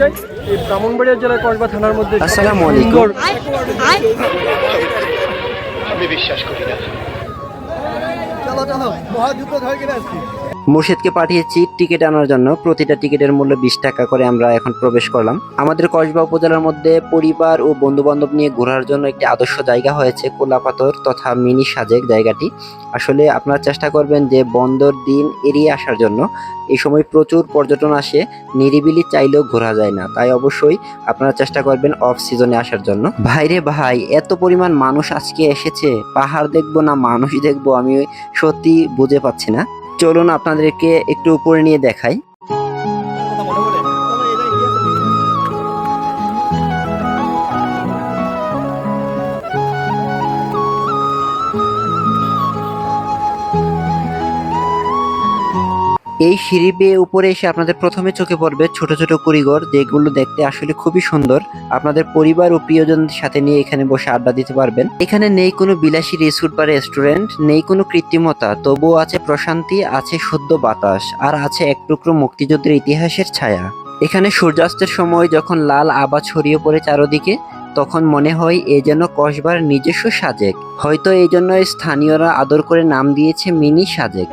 যায় এই ব্রাহ্মণবাড়িয়া জেলার কসবা থানার মধ্যে আসসালামু আলাইকুম। আমি বিশ্বাস করি না। চলো চলো মহাযুদ্ধ ধরে কিনে আসছি মুর্শিদকে পাঠিয়েছি টিকিট আনার জন্য। প্রতিটা টিকিটের মূল্য বিশ টাকা করে আমরা এখন প্রবেশ করলাম। আমাদের কসবা উপজেলার মধ্যে পরিবার ও বন্ধু বান্ধব নিয়ে ঘোরার জন্য একটি আদর্শ জায়গা হয়েছে কোলাপাথর তথা মিনি সাজেক জায়গাটি। আসলে আপনারা চেষ্টা করবেন যে বন্দর দিন এড়িয়ে আসার জন্য। এই সময় প্রচুর পর্যটন আসে, নিরিবিলি চাইলেও ঘোরা যায় না। তাই অবশ্যই আপনারা চেষ্টা করবেন অফ সিজনে আসার জন্য। ভাইরে ভাই, এত পরিমাণ মানুষ আজকে এসেছে। পাহাড় দেখব না মানুষ দেখব, আমি সত্যি বুঝে পাচ্ছি না। চলুন আপনাদেরকে একটু উপরে নিয়ে দেখাই। এই সিঁড়ি বেয়ে উপরে এসে আপনাদের প্রথমে চোখে পড়বে ছোট ছোট কুড়িঘর, যেগুলো দেখতে আসলে খুবই সুন্দর। আপনাদের পরিবার ও প্রিয়জনদের সাথে নিয়ে এখানে বসে আড্ডা দিতে পারবেন। এখানে নেই কোনো বিলাসী রিসোর্ট বা রেস্টুরেন্ট, নেই কোনো কৃত্রিমতা, তবুও আছে প্রশান্তি, আছে শুদ্ধ বাতাস, আর আছে এক টুকরো মুক্তিযুদ্ধের ইতিহাসের ছায়া। এখানে সূর্যাস্তের সময় যখন লাল আবা ছড়িয়ে পড়ে চারদিকে, তখন মনে হয় এ যেন কসবার নিজস্ব সাজেক। হয়তো এই জন্য স্থানীয়রা আদর করে নাম দিয়েছে মিনি সাজেক।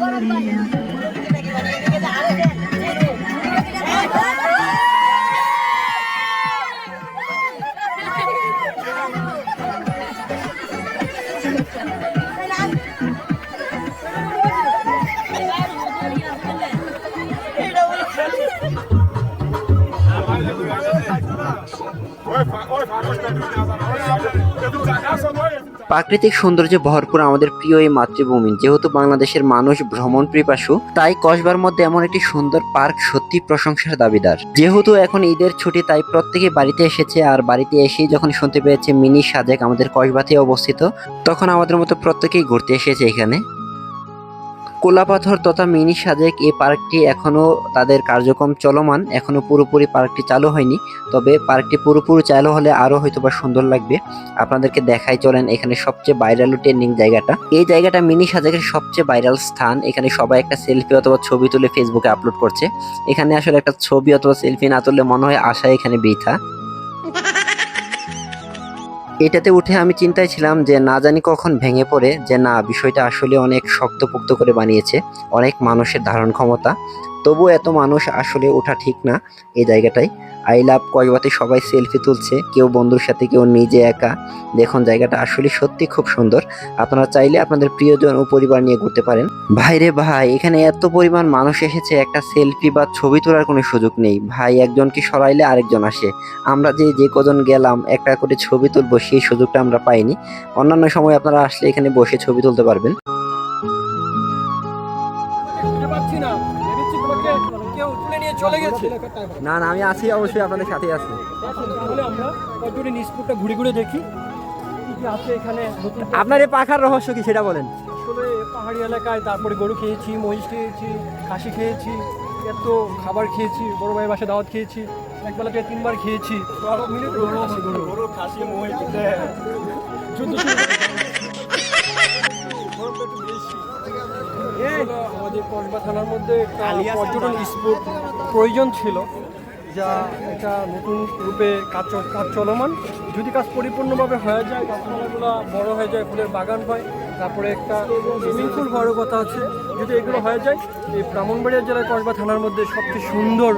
গরম প্রাকৃতিক সৌন্দর্যে ভরপুর আমাদের প্রিয় এই মাতৃভূমি। যেহেতু বাংলাদেশের মানুষ ভ্রমণ পিপাসু, তাই কসবার মধ্যে এমন একটি সুন্দর পার্ক সত্যি প্রশংসার দাবিদার। যেহেতু এখন ঈদের ছুটি, তাই প্রত্যেকে বাড়িতে এসেছে আর বাড়িতে এসেই যখন শুনতে পেয়েছে মিনি সাজেক আমাদের কসবাতে অবস্থিত, তখন আমাদের মতো প্রত্যেকেই ঘুরতে এসেছে এখানে। কোলাপাথর তথা মিনি সাজেক এই পার্কটি এখনও তাদের কার্যক্রম চলমান। এখনও পুরোপুরি পার্কটি চালু হয়নি, তবে পার্কটি পুরোপুরি চালু হলে আরও হয়তো বা সুন্দর লাগবে। আপনাদেরকে দেখাই চলেন এখানে সবচেয়ে ভাইরাল ট্রেন্ডিং জায়গাটা। এই জায়গাটা মিনি সাজেকের সবচেয়ে ভাইরাল স্থান। এখানে সবাই একটা সেলফি অথবা ছবি তুলে ফেসবুকে আপলোড করছে। এখানে আসলে একটা ছবি অথবা সেলফি না তুললে মনে হয় আশা এখানে বৃথা। এটাতে উঠে আমি চিন্তায় ছিলাম যে না জানি কখন ভেঙে পড়ে, যে না, বিষয়টা আসলে অনেক শক্তপোক্ত করে বানিয়েছে, অনেক মানুষের ধারণ ক্ষমতা তবু এত মানুষ আসলে ওঠা ঠিক না এই জায়গাটায়। আই লাভ কয়বাতে সবাই সেলফি তুলছে, কেউ বন্ধুর সাথে, কেউ নিজে একা। দেখুন, জায়গাটা আসলে সত্যি খুব সুন্দর। আপনারা চাইলে আপনাদের প্রিয়জন ও পরিবার নিয়ে ঘুরতে পারেন। ভাইরে ভাই, এখানে এত পরিমাণ মানুষ এসেছে, একটা সেলফি বা ছবি তোলার কোনো সুযোগ নেই। ভাই, একজনকে সরাইলে আরেকজন আসে। আমরা যে যে কজন গেলাম, একটা করে ছবি তুলবো, সেই সুযোগটা আমরা পাইনি। অন্যান্য সময় আপনারা আসলে এখানে বসে ছবি তুলতে পারবেন। খুঁজে পাচ্ছি না। ভেবেছি তোমাকে কেউ তুলে নিয়ে চলে গেছে। না না আমি আছি অবশ্যই আপনাদের সাথে আছি। তাহলে আমরা নিষ্পুরটা ঘুরে ঘুরে দেখি। আছে এখানে? আপনার এই পাখার রহস্য কি সেটা বলেন। আসলে পাহাড়ি এলাকায় তারপরে গরু খেয়েছি মহিষ খেয়েছি খাসি খেয়েছি এত খাবার খেয়েছি বড় ভাইয়ের বাসা দাওয়াত খেয়েছি একবেলা থেকে তিনবার খেয়েছি। গরু আমাদের কসবা থানার মধ্যে একটা পর্যটন স্পট প্রয়োজন ছিল যা একটা নতুন রূপে কাজ কাজ চলমান। যদি কাজ পরিপূর্ণভাবে হয়ে যায় গাছপালাগুলো বড় হয়ে যায় ফুলের বাগান হয় তারপরে একটা সুইমিং পুল হওয়ারও কথা আছে। যদি এগুলো হয়ে যায় এই ব্রাহ্মণবাড়িয়া জেলার কসবা থানার মধ্যে সবচেয়ে সুন্দর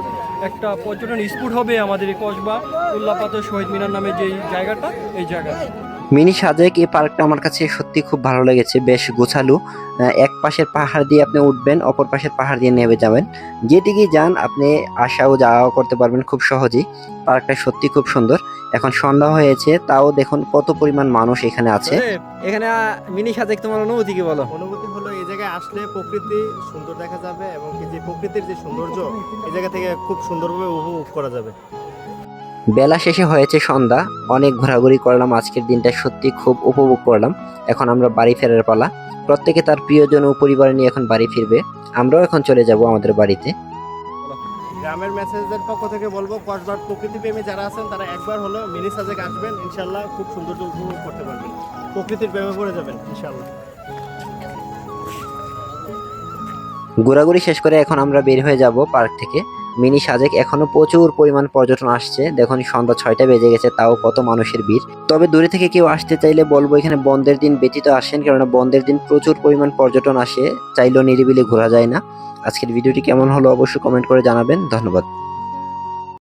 একটা পর্যটন স্পট হবে আমাদের এই কসবা উল্লাপাতের শহীদ মিনার নামে যেই জায়গাটা এই জায়গাটা। মিনি সাজেক এই পার্কটা আমার কাছে সত্যি খুব ভালো লেগেছে। বেশ গোছালো। আহ, এক পাশের পাহাড় দিয়ে আপনি উঠবেন অপর পাশের পাহাড় দিয়ে নেমে যাবেন। যেদিকেই যান আপনি আসা ও যাওয়া করতে পারবেন খুব সহজেই। পার্কটা সত্যি খুব সুন্দর। এখন সন্ধ্যা হয়েছে তাও দেখুন কত পরিমাণ মানুষ এখানে আছে। এখানে মিনি সাজেক তোমার অনুভূতি কি বলো? অনুভূতি হলো এই জায়গায় আসলে প্রকৃতি সুন্দর দেখা যাবে এবং যে প্রকৃতির যে সৌন্দর্য এই জায়গা থেকে খুব সুন্দরভাবে উপভোগ করা যাবে। বেলা শেষে হয়েছে সন্ধ্যা। অনেক ঘোরাঘুরি করলাম আজকের দিনটা সত্যি খুব উপভোগ করলাম। এখন আমরা বাড়ি ফেরার পালা। প্রত্যেকে তার প্রিয়জন ও পরিবার নিয়ে এখন বাড়ি ফিরবে। আমরাও এখন চলে যাব আমাদের বাড়িতে। গ্রামের মেসেজের পক্ষ থেকে বলব কসবার প্রকৃতি প্রেমী যারা আছেন তারা একবার হলো মিনি সাজেক আসবেন। ইনশাল্লাহ খুব সৌন্দর্য উপভোগ করতে পারবেন। প্রকৃতির প্রেমে পড়ে যাবেন ইনশাল্লাহ ঘোরাঘুরি শেষ করে এখন আমরা বের হয়ে যাব পার্ক থেকে। মিনি সাজেক এখনও প্রচুর পরিমাণ পর্যটন আসছে। দেখুন, সন্ধ্যা ছয়টা বেজে গেছে, তাও কত মানুষের ভিড়। তবে দূরে থেকে কেউ আসতে চাইলে বলব, এখানে বন্ধের দিন ব্যতীত আসেন, কেননা বন্ধের দিন প্রচুর পরিমাণ পর্যটন আসে, চাইলেও নিরিবিলি ঘোরা যায় না। আজকের ভিডিওটি কেমন হলো অবশ্যই কমেন্ট করে জানাবেন। ধন্যবাদ।